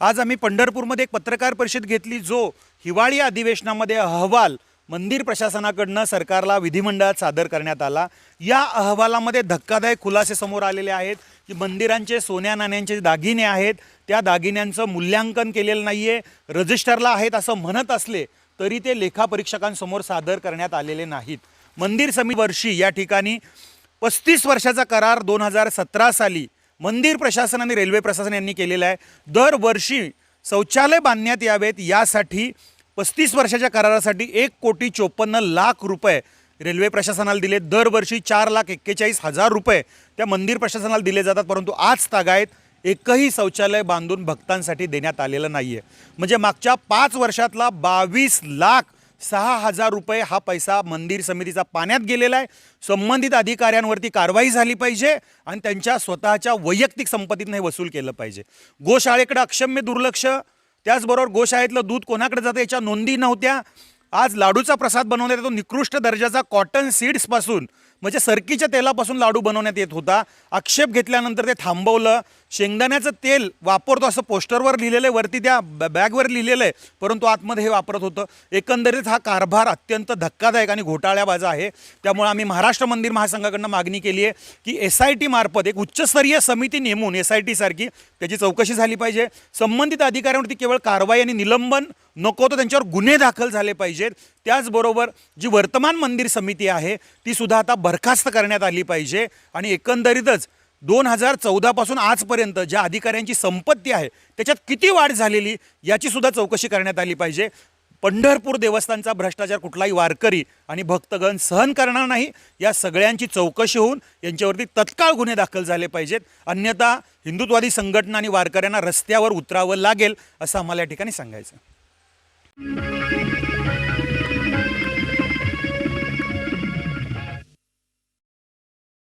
आज आम्ही पंढरपूरमध्ये एक पत्रकार परिषद घेतली जो हिवाळी अधिवेशनामध्ये अहवाल मंदिर प्रशासनाकडनं सरकारला विधिमंडळात सादर करण्यात आला. या अहवालामध्ये धक्कादायक खुलासे समोर आलेले आहेत की मंदिरांचे सोन्या नाण्यांचे दागिने आहेत त्या दागिन्यांचं मूल्यांकन केलेलं नाही आहे रजिस्टरला आहेत असं म्हणत असले तरी ते लेखापरीक्षकांसमोर सादर करण्यात आलेले नाहीत. मंदिर समिती वर्षी या ठिकाणी पस्तीस वर्षाचा करार दोन हजार सतरा साली मंदिर प्रशासन आणि रेल्वे प्रशासन यांनी केलेलं आहे. दरवर्षी शौचालय बांधण्यात यावेत. यासाठी पस्तीस वर्षाच्या करारासाठी एक कोटी चोपन्न लाख रुपये रेल्वे प्रशासनाला दिले दरवर्षी चार लाख एक्केचाळीस हजार रुपये त्या मंदिर प्रशासनाला दिले जातात परंतु आज तागायत एकही शौचालय बांधून भक्तांसाठी देण्यात आलेलं नाही आहे म्हणजे मागच्या पाच वर्षातला बावीस लाख सहा हजार रुपये हा पैसा मंदिर समितीचा पाण्यात गेलेला आहे. संबंधित अधिकाऱ्यांवरती कारवाई झाली पाहिजे आणि त्यांच्या स्वतःच्या वैयक्तिक संपत्तीतनं हे वसूल केलं पाहिजे. गोशाळेकडे अक्षम्य दुर्लक्ष. त्याचबरोबर गोशाळेतलं दूध कोणाकडे जातं याच्या नोंदी नव्हत्या. आज लाडूचा प्रसाद बनवण्यात येतो. निकृष्ट दर्जाचा कॉटन सीड्सपासून म्हणजे सरकीच्या तेलापासून लाडू बनवण्यात येत होता. आक्षेप घेतल्यानंतर ते थांबवलं. शेंगदाण्याचं तेल वापरतो असं पोस्टरवर लिहिलेलं आहे वरती त्या बॅगवर लिहिलेलं आहे परंतु आतमध्ये हे वापरत होतं. एकंदरीत हा कारभार अत्यंत धक्कादायक आणि घोटाळ्याबाजा आहे. त्यामुळे आम्ही महाराष्ट्र मंदिर महासंघाकडनं मागणी केली आहे की एस आय टी मार्फत एक उच्चस्तरीय समिती नेमून एस आय टी सारखी त्याची चौकशी झाली पाहिजे. संबंधित अधिकाऱ्यांवरती केवळ कारवाई आणि निलंबन नको तर त्यांच्यावर गुन्हे दाखल झाले पाहिजेत. त्याचबरोबर जी वर्तमान मंदिर समिती आहे ती सुद्धा आता बरखास्त करण्यात आली पाहिजे. आणि एकंदरीतच दोन हजार चौदापासून आजपर्यंत ज्या अधिकाऱ्यांची संपत्ती आहे त्याच्यात किती वाढ झालेली याची सुद्धा चौकशी करण्यात आली पाहिजे. पंढरपूर देवस्थानचा भ्रष्टाचार कुठलाही वारकरी आणि भक्तगण सहन करणार नाही या सगळ्यांची चौकशी होऊन यांच्यावरती तत्काळ गुन्हे दाखल झाले पाहिजेत. अन्यथा हिंदुत्वादी संघटना आणि वारकऱ्यांना रस्त्यावर उतरावं लागेल असं आम्हाला या ठिकाणी सांगायचं